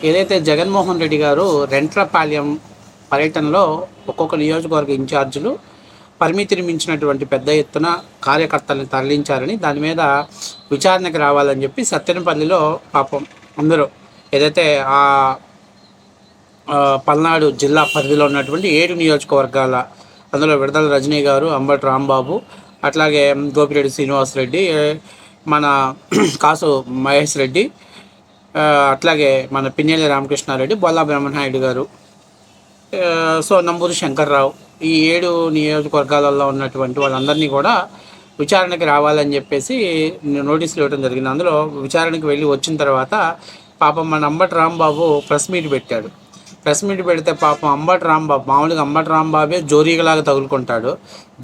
ఏదైతే జగన్మోహన్ రెడ్డి గారు రెంట్రపాలెం పర్యటనలో ఒక్కొక్క నియోజకవర్గ ఇన్ఛార్జీలు పరిమితిని మించినటువంటి పెద్ద ఎత్తున కార్యకర్తలను తరలించారని దాని మీద విచారణకు రావాలని చెప్పి సత్తెనపల్లిలో పాపం అందరూ ఏదైతే ఆ పల్నాడు జిల్లా పరిధిలో ఉన్నటువంటి ఏడు నియోజకవర్గాల అందులో విడదల రజనీ గారు అంబటి రాంబాబు అట్లాగే గోపిరెడ్డి శ్రీనివాసరెడ్డి రెడ్డి మన కాసు మహేష్ రెడ్డి అట్లాగే మన పిన్నెల్లి రామకృష్ణారెడ్డి బొల్లా బ్రహ్మనాయుడు గారు. సో నంబూరు శంకర్రావు ఈ ఏడు నియోజకవర్గాలలో ఉన్నటువంటి వాళ్ళందరినీ కూడా విచారణకి రావాలని చెప్పేసి నోటీసులు ఇవ్వడం జరిగింది. అందులో విచారణకు వెళ్ళి వచ్చిన తర్వాత పాపం మన అంబటి రాంబాబు ప్రెస్ మీట్ పెట్టాడు. ప్రెస్ మీట్ పెడితే పాపం అంబటి రాంబాబు మామూలుగా అంబటి రాంబాబే జోరీగలాగా తగులుకుంటాడు.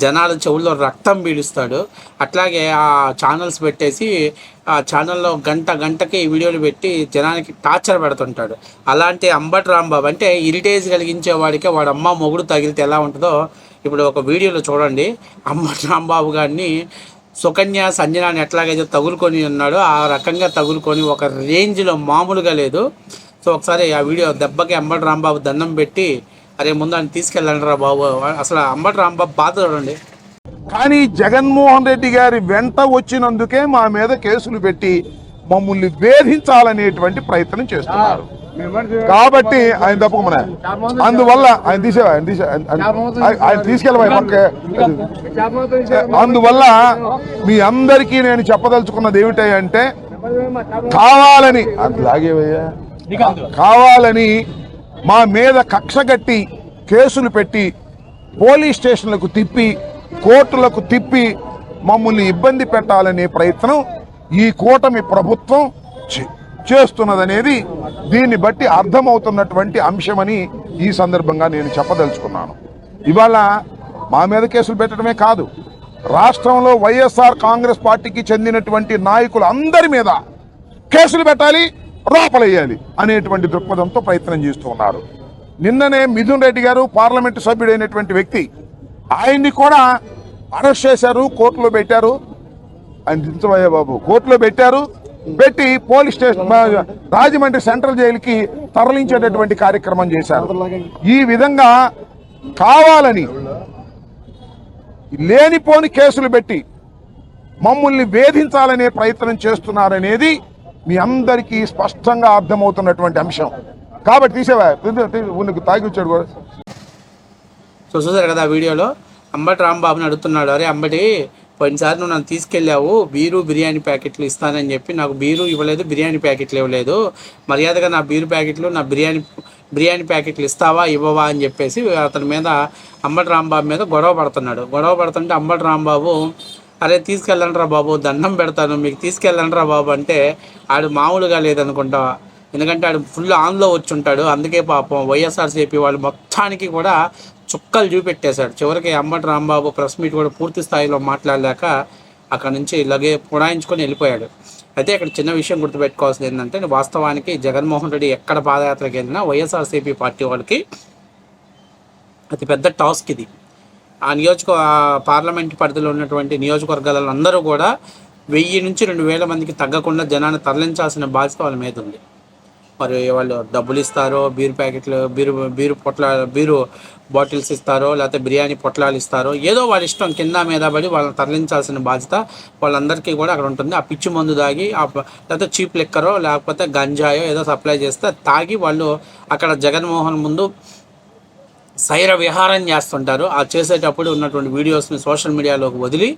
జనాల చెవుల్లో రక్తం పీలుస్తాడు. అట్లాగే ఆ ఛానల్స్ పెట్టేసి ఆ ఛానల్లో గంట గంటకి వీడియోలు పెట్టి జనానికి టార్చర్ పెడుతుంటాడు. అలాంటి అంబటి రాంబాబు అంటే ఇరిటేజ్ కలిగించే వాడికి వాడు అమ్మ మొగుడు తగిలితే ఎలా ఉంటుందో ఇప్పుడు ఒక వీడియోలో చూడండి. అంబటి రాంబాబు గారిని సుకన్య సంజనాన్ని ఎట్లాగైతే తగులుకొని ఉన్నాడో ఆ రకంగా తగులుకొని ఒక రేంజ్లో మామూలుగా లేదు. సో ఒకసారి ఆ వీడియో దెబ్బకి అంబటి రాంబాబు దండం పెట్టి అరే ముందు ఆయన తీసుకెళ్ళండి రా బాబు. అసలు అంబటి రాంబాబు బాధ చూడండి కానీ జగన్మోహన్ రెడ్డి గారి వెంట వచ్చినందుకే మా మీద కేసులు పెట్టి మమ్మల్ని వేధించాలనేటువంటి ప్రయత్నం చేస్తున్నారు. కాబట్టి ఆయన తప్పకుండా అందువల్ల ఆయన తీసే ఆయన తీసే ఆయన- ఆయన- అందువల్ల మీ అందరికీ నేను చెప్పదలుచుకున్నది ఏమిటంటే కావాలని అది లాగేవయ్యా? కావాలని మా మీద కక్ష కట్టి కేసులు పెట్టి పోలీస్ స్టేషన్లకు తిప్పి కోర్టులకు తిప్పి మమ్మల్ని ఇబ్బంది పెట్టాలనే ప్రయత్నం ఈ కూటమి ప్రభుత్వం చే- చేస్తున్నదనేది దీన్ని బట్టి అర్థమవుతున్నటువంటి అంశమని ఈ సందర్భంగా నేను చెప్పదలుచుకున్నాను. ఇవాళ మా మీద కేసులు పెట్టడమే కాదు రాష్ట్రంలో వైఎస్ఆర్ కాంగ్రెస్ పార్టీకి చెందినటువంటి నాయకులు అందరి మీద కేసులు పెట్టాలి లోపలేయాలి అనేటువంటి దృక్పథంతో ప్రయత్నం చేస్తూ ఉన్నారు. నిన్ననే మిథున్ రెడ్డి గారు పార్లమెంటు సభ్యుడైనటువంటి వ్యక్తి ఆయన్ని కూడా అరెస్ట్ చేశారు కోర్టులో పెట్టారు. ఆయన దించబోయే బాబు కోర్టులో పెట్టారు పెట్టి పోలీస్ స్టేషన్ రాజమండ్రి సెంట్రల్ జైలుకి తరలించేటటువంటి కార్యక్రమం చేశారు. ఈ విధంగా కావాలని లేనిపోని కేసులు పెట్టి మమ్మల్ని వేధించాలనే ప్రయత్నం చేస్తున్నారనేది మీ అందరికీ స్పష్టంగా అర్థమవుతున్నటువంటి అంశం. కాబట్టి తీసేవా? ఉన్నకు తాగి వచ్చాడు కూడా. సో చూసారు కదా వీడియోలో? అంబటి రాంబాబుని అడుగుతున్నాడు. అరే అంబటి పోయినసారి నువ్వు నన్ను తీసుకెళ్ళావు. బీరు బిర్యానీ ప్యాకెట్లు ఇస్తానని చెప్పి నాకు బీరు ఇవ్వలేదు బిర్యానీ ప్యాకెట్లు ఇవ్వలేదు. మర్యాదగా నా బీరు ప్యాకెట్లు నా బిర్యానీ బిర్యానీ ప్యాకెట్లు ఇస్తావా ఇవ్వవా అని చెప్పేసి అతని మీద అంబటి రాంబాబు మీద గొడవ పడుతున్నాడు. గొడవ పడుతుంటే అంబటి రాంబాబు అరే తీసుకెళ్ళండి రా బాబు దండం పెడతాను. మీకు తీసుకెళ్ళండి రా బాబు అంటే ఆడు మామూలుగా లేదనుకుంటా. ఎందుకంటే ఆడు ఫుల్ ఆన్లో వచ్చి ఉంటాడు అందుకే పాపం వైఎస్ఆర్సీపీ వాళ్ళు మొత్తానికి కూడా చుక్కలు చూపెట్టేశాడు చివరికి అంబటి రాంబాబు ప్రెస్ మీట్ కూడా పూర్తి స్థాయిలో మాట్లాడలేక అక్కడ నుంచి ఇలాగే పుడాయించుకొని వెళ్ళిపోయాడు. అయితే ఇక్కడ చిన్న విషయం గుర్తుపెట్టుకోవాల్సింది ఏంటంటే వాస్తవానికి జగన్మోహన్ రెడ్డి ఎక్కడ పాదయాత్రకి వెళ్ళినా వైఎస్ఆర్సీపీ పార్టీ వాళ్ళకి అతి పెద్ద టాస్క్ ఇది. ఆ నియోజక పార్లమెంట్ పరిధిలో ఉన్నటువంటి నియోజకవర్గాలలో అందరూ కూడా వెయ్యి నుంచి రెండు వేల మందికి తగ్గకుండా జనాన్ని తరలించాల్సిన బాధ్యత వాళ్ళ మీద ఉంది. మరి వాళ్ళు డబ్బులు ఇస్తారో బీరు ప్యాకెట్లు బీరు బీరు పొట్ల బీరు బాటిల్స్ ఇస్తారో లేకపోతే బిర్యానీ పొట్లాలు ఇస్తారో ఏదో వాళ్ళ ఇష్టం కింద మీద పడి వాళ్ళని తరలించాల్సిన బాధ్యత వాళ్ళందరికీ కూడా అక్కడ ఉంటుంది. ఆ పిచ్చి మందు తాగి లేకపోతే చీప్ లెక్కరో లేకపోతే గంజాయో ఏదో సప్లై చేస్తే తాగి వాళ్ళు అక్కడ జగన్మోహన్ ముందు సైర విహారం చేస్తుంటారు. ఆ చేసేటప్పుడు ఉన్నటువంటి వీడియోస్ని సోషల్ మీడియాలోకి వదిలి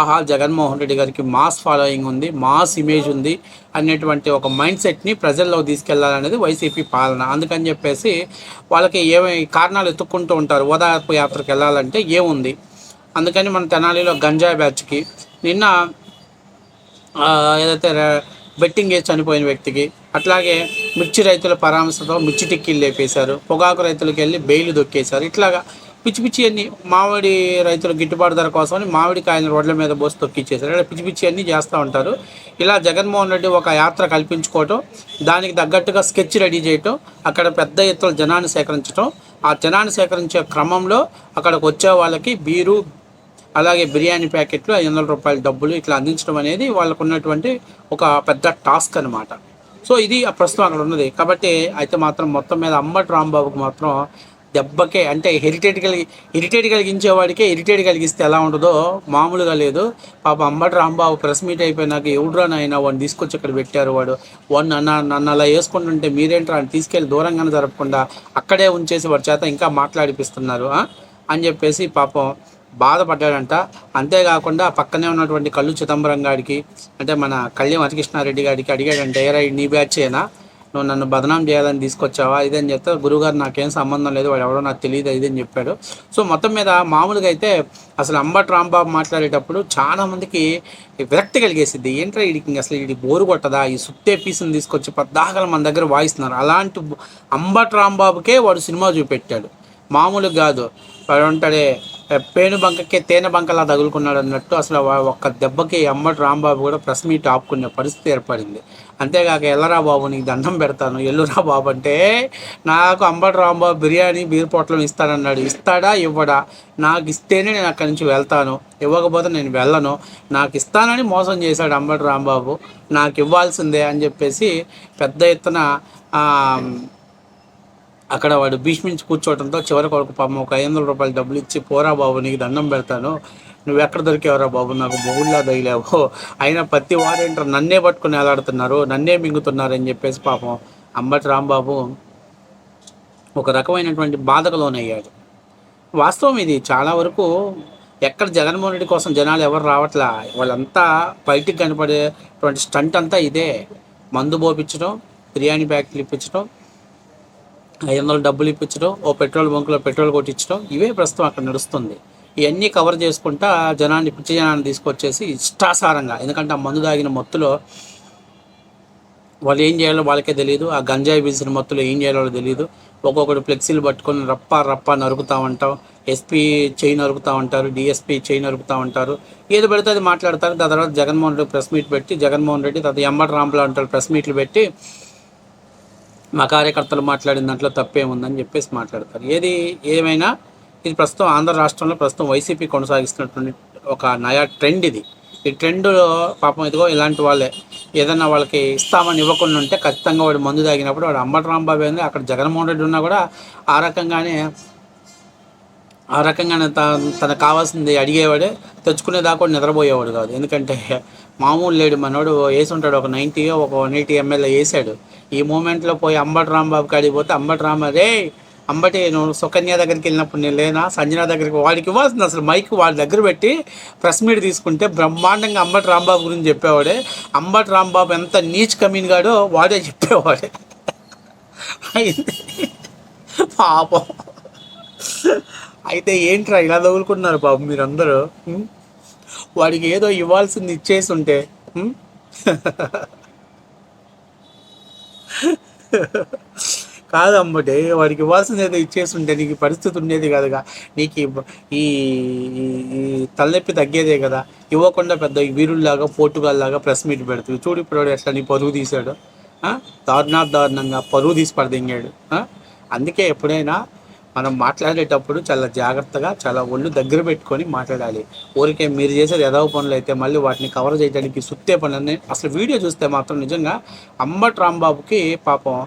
ఆహా జగన్మోహన్ రెడ్డి గారికి మాస్ ఫాలోయింగ్ ఉంది మాస్ ఇమేజ్ ఉంది అనేటువంటి ఒక మైండ్ సెట్ని ప్రజల్లో తీసుకెళ్ళాలనేది వైసీపీ పాలన. అందుకని చెప్పేసి వాళ్ళకి ఏమి కారణాలు ఎత్తుక్కుంటూ ఉంటారు. ఓదార్పు యాత్రకు వెళ్ళాలంటే ఏముంది? అందుకని మన తెనాలిలో గంజాయి బ్యాచ్కి నిన్న ఏదైతే బెట్టింగ్ వేసి చనిపోయిన వ్యక్తికి అట్లాగే మిర్చి రైతుల పరామర్శతో మిర్చి టిక్కీలు లేపేశారు పొగాకు రైతులకు వెళ్ళి బెయిల్ దొక్కేశారు. ఇట్లాగా పిచ్చి పిచ్చి అన్ని మామిడి రైతుల గిట్టుబాటు ధర కోసమని మామిడి కాయలు రోడ్ల మీద పోసి తొక్కిచ్చేశారు. ఇలా పిచ్చి పిచ్చి అన్ని చేస్తూ ఉంటారు. ఇలా జగన్మోహన్ రెడ్డి ఒక యాత్ర కల్పించుకోవటం దానికి తగ్గట్టుగా స్కెచ్ రెడీ చేయటం అక్కడ పెద్ద ఎత్తున జనాన్ని సేకరించడం ఆ జనాన్ని సేకరించే క్రమంలో అక్కడికి వచ్చే వాళ్ళకి బీరు అలాగే బిర్యానీ ప్యాకెట్లు ఐదు వందల రూపాయల డబ్బులు ఇట్లా అందించడం అనేది వాళ్ళకు ఉన్నటువంటి ఒక పెద్ద టాస్క్ అనమాట సో ఇది ఆ ప్రస్తుతం అక్కడ ఉన్నది. కాబట్టి అయితే మాత్రం మొత్తం మీద అమ్మటి రాంబాబుకి మాత్రం దెబ్బకే అంటే హెరిటేట్ కలిగి ఇరిటేట్ కలిగించే వాడికే ఇరిటేట్ కలిగిస్తే ఎలా ఉంటుందో మామూలుగా లేదు. పాప అమ్మటి రాంబాబు ప్రెస్ మీట్ అయిపోయినాక ఎవడ్రా నాయన వాడిని తీసుకొచ్చి ఇక్కడ పెట్టారు వాడు. వాడు నన్ను నన్ను అలా వేసుకుంటుంటే మీరేంట్రా అని తీసుకెళ్ళి దూరంగానే జరపకుండా అక్కడే ఉంచేసి వాడి చేత ఇంకా మాట్లాడిపిస్తున్నారు అని చెప్పేసి పాపం బాధపడ్డాడంట. అంతేకాకుండా పక్కనే ఉన్నటువంటి కళ్ళు చిదంబరం గారికి అంటే మన కళ్యాణ్ హరికృష్ణారెడ్డి గారికి అడిగాడంటే ఏరా నీ బ్యాచేనా నువ్వు నన్ను బదనాం చేయాలని తీసుకొచ్చావా? ఇదని చెప్తే గురుగారు నాకేం సంబంధం లేదు వాడు ఎవడో నాకు తెలియదు ఇదని చెప్పాడు. సో మొత్తం మీద మామూలుగా అయితే అసలు అంబట్ రాంబాబు మాట్లాడేటప్పుడు చాలా మందికి విరక్తి కలిగేసింది ఏంట్రా వీడికి అసలు వీడి బోరు కొట్టదా? ఈ సుత్తే పీసుని తీసుకొచ్చి పద్దాకలు మన దగ్గర వాయిస్తున్నారు. అలాంటి అంబట్ రాంబాబుకే వాడు సినిమా చూపెట్టాడు. మామూలుగా కాదు. వాడు ఉంటాడే పేను బంకకే తేనె బంకలా తగులుకున్నాడు అన్నట్టు అసలు ఒక్క దెబ్బకి అమ్మటి రాంబాబు కూడా ప్రెస్ మీట్ ఆపుకునే పరిస్థితి ఏర్పడింది. అంతేకాక ఎల్లరా బాబు నీకు దండం పెడతాను. ఎల్లురా బాబు అంటే నాకు అంబటి రాంబాబు బిర్యానీ బీర్ పొట్లం ఇస్తానన్నాడు. ఇస్తాడా? ఇవ్వడా? నాకు ఇస్తేనే నేను అక్కడి నుంచి వెళ్తాను. ఇవ్వకపోతే నేను వెళ్ళను. నాకు ఇస్తానని మోసం చేశాడు అంబటి రాంబాబు. నాకు ఇవ్వాల్సిందే అని చెప్పేసి పెద్ద ఎత్తున అక్కడ వాడు భీష్మించి కూర్చోవడంతో చివరికి ఒక పాపం ఒక ఐదు వందల రూపాయలు డబ్బులు ఇచ్చి పోరా బాబు నీకు దండం పెడతాను. నువ్వు ఎక్కడ దొరికేవరా బాబు? నాకు బొగుళ్ళా తగిలేవు. అయినా ప్రతి వారేంటారు నన్నే పట్టుకుని ఎలాడుతున్నారు నన్నే మింగుతున్నారు అని చెప్పేసి పాపం అంబటి రాంబాబు ఒక రకమైనటువంటి బాధకు లోనయ్యాడు వాస్తవం ఇది. చాలా వరకు ఎక్కడ జగన్మోహన్ రెడ్డి కోసం జనాలు ఎవరు రావట్లా? వాళ్ళంతా బయటికి కనపడేటువంటి స్టంట్ అంతా ఇదే. మందు పోపించడం బిర్యానీ ప్యాకెట్లు ఇప్పించడం ఐదు వందలు డబ్బులు ఇప్పించడం ఓ పెట్రోల్ బంకులో పెట్రోల్ కొట్టించడం ఇవే ప్రస్తుతం అక్కడ నడుస్తుంది. ఇవన్నీ కవర్ చేసుకుంటా జనాన్ని పిచ్చి జనాన్ని తీసుకొచ్చేసి ఇష్టాసారంగా ఎందుకంటే ఆ మందు తాగిన మొత్తులో వాళ్ళు ఏం చేయాలో వాళ్ళకే తెలియదు ఆ గంజాయి బీసిన మొత్తులో ఏం చేయాలో తెలియదు ఒక్కొక్కటి ఫ్లెక్సీలు పట్టుకొని రప్ప రప్ప నరుకుతా ఉంటాం. ఎస్పీ చేయి నరుకుతా ఉంటారు డిఎస్పీ చేయి నరుకుతా ఉంటారు. ఏది పడితే అది మాట్లాడతారు. దాని తర్వాత జగన్మోహన్ రెడ్డి ప్రెస్ మీట్ పెట్టి జగన్మోహన్ రెడ్డి తర్వాత ఎంబటి రాంపులు అంటారు ప్రెస్ మీట్లు పెట్టి మా కార్యకర్తలు మాట్లాడిన దాంట్లో తప్పేముందని చెప్పేసి మాట్లాడతారు. ఏది ఏమైనా ఇది ప్రస్తుతం ఆంధ్ర రాష్ట్రంలో ప్రస్తుతం వైసీపీ కొనసాగిస్తున్నటువంటి ఒక నయా ట్రెండ్ ఇది. ఈ ట్రెండ్లో పాపం ఇదిగో ఇలాంటి వాళ్ళే. ఏదన్నా వాళ్ళకి ఇస్తామని ఇవ్వకుండా ఉంటే ఖచ్చితంగా వాడు మందు తాగినప్పుడు వాడు అంబటి రాంబాబు ఏంది అక్కడ జగన్మోహన్ రెడ్డి ఉన్నా కూడా ఆ రకంగానే ఆ రకంగానే త తనకు కావాల్సింది అడిగేవాడే తెచ్చుకునే దాకా నిద్రపోయేవాడు కాదు. ఎందుకంటే మామూలు లేడు మనోడు వేసి ఉంటాడు ఒక నైంటీ ఒక వన్ ఎయిటీ ఎంఎల్ఏ వేసాడు. ఈ మూమెంట్లో పోయి అంబటి రాంబాబు కాడికి పోతే అంబటి రామరే అంబటి నువ్వు సుకన్య దగ్గరికి వెళ్ళినప్పుడు నేను లేనా? సంజన దగ్గరికి వాడికి ఇవ్వాల్సింది అసలు మైక్ వాడి దగ్గర పెట్టి ప్రెస్ మీట్ తీసుకుంటే బ్రహ్మాండంగా అంబటి రాంబాబు గురించి చెప్పేవాడే. అంబటి రాంబాబు ఎంత నీచ్ కమీన్ గాడో వాడే చెప్పేవాడే. పాపం. అయితే ఏంట్రా ఇలా తగులుకుంటున్నారు బాబు మీరందరూ? వాడికి ఏదో ఇవ్వాల్సింది ఇచ్చేసి ఉంటే కాదమ్మటే వాడికి ఇవ్వాల్సింది ఏదో ఇచ్చేసి ఉంటే నీకు పరిస్థితి ఉండేది కాదుగా నీకు ఈ- తలనొప్పి తగ్గేదే కదా. ఇవ్వకుండా పెద్ద వీరుల్లాగా పోర్టుగాల్ లాగా ప్రెస్ మీట్ పెడుతుంది. చూడు ఇప్పుడు ఎట్లా నీ పరువు తీశాడు. దారుణా దారుణంగా పరువు తీసి పడదింగాడు. అందుకే ఎప్పుడైనా మనం మాట్లాడేటప్పుడు చాలా జాగ్రత్తగా చాలా ఒళ్ళు దగ్గర పెట్టుకొని మాట్లాడాలి. ఊరికే మీరు చేసేది ఎదవ పనులు అయితే మళ్ళీ వాటిని కవర్ చేయడానికి సుత్తే పనులని అసలు వీడియో చూస్తే మాత్రం నిజంగా అంబట్ రాంబాబుకి పాపం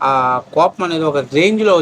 ఆ కోపం అనేది ఒక రేంజ్లో